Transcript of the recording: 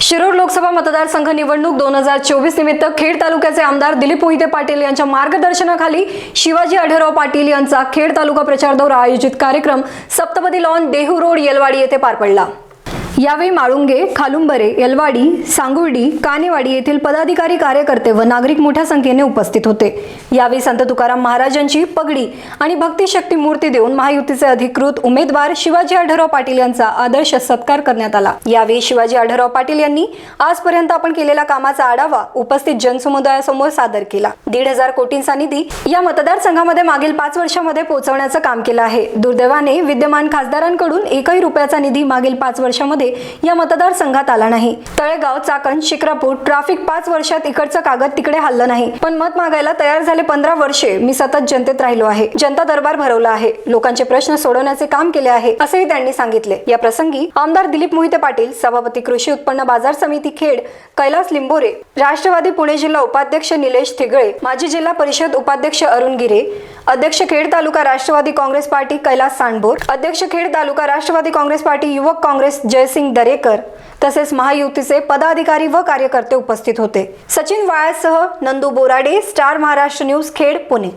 शिरूर लोकसभा मतदारसंघ निवडणूक दोन हजार चोवीस निमित्त खेड तालुक्याचे आमदार दिलीप मोहिते पाटील यांच्या मार्गदर्शनाखाली शिवाजी आढळराव पाटील यांचा खेड तालुका प्रचार दौरा आयोजित कार्यक्रम सप्तपदी लॉन देहू रोड येलवाडी येथे पार पडला. यावेळी माळुंगे खालुंबरे यलवाडी सांगुर्डी कानेवाडी येथील पदाधिकारी कार्यकर्ते व नागरिक मोठ्या संख्येने उपस्थित होते. यावेळी संत तुकाराम महाराजांची पगडी आणि भक्तिशक्ती मूर्ती देऊन महायुतीचे अधिकृत उमेदवार शिवाजी आढराव पाटील यांचा आदर्श सत्कार करण्यात आला. यावेळी शिवाजी आढराव पाटील यांनी आजपर्यंत आपण केलेल्या कामाचा आढावा उपस्थित जनसमुदायासमोर सादर केला. दीड हजार कोटींचा निधी या मतदारसंघामध्ये मागील पाच वर्षामध्ये पोहोचवण्याचं काम केलं आहे. दुर्दैवाने विद्यमान खासदारांकडून एकही रुपयाचा निधी मागील पाच वर्षामध्ये या मतदारसंघात आला नाही. तळेगाव चाकण शिक्रापूर ट्रॅफिक पाच वर्षात इकडचं कागद तिकडे हल्लं नाही. पण मत मागायला तयार झाले पंधरा वर्षे मी सतत जनतेत राहिलो आहे. जनता दरबार भरवला आहे. लोकांचे प्रश्न सोडवण्याचे काम केले आहे असेही त्यांनी सांगितले. या प्रसंगी आमदार दिलीप मोहिते पाटील सभापती कृषी उत्पन्न बाजार समिती खेड कैलास लिंबोरे राष्ट्रवादी पुणे जिल्हा उपाध्यक्ष निलेश थिगळे माजी जिल्हा परिषद उपाध्यक्ष अरुण गिरे अध्यक्ष खेड तालुका राष्ट्रवादी काँग्रेस पार्टी कैलास सांडभोर अध्यक्ष खेड तालुका राष्ट्रवादी काँग्रेस पार्टी युवक काँग्रेस जयसिंग दरेकर तसेच महायुतीचे पदाधिकारी व कार्यकर्ते उपस्थित होते. सचिन वाळ्यासह नंदू बोराडे स्टार महाराष्ट्र न्यूज खेड पुणे.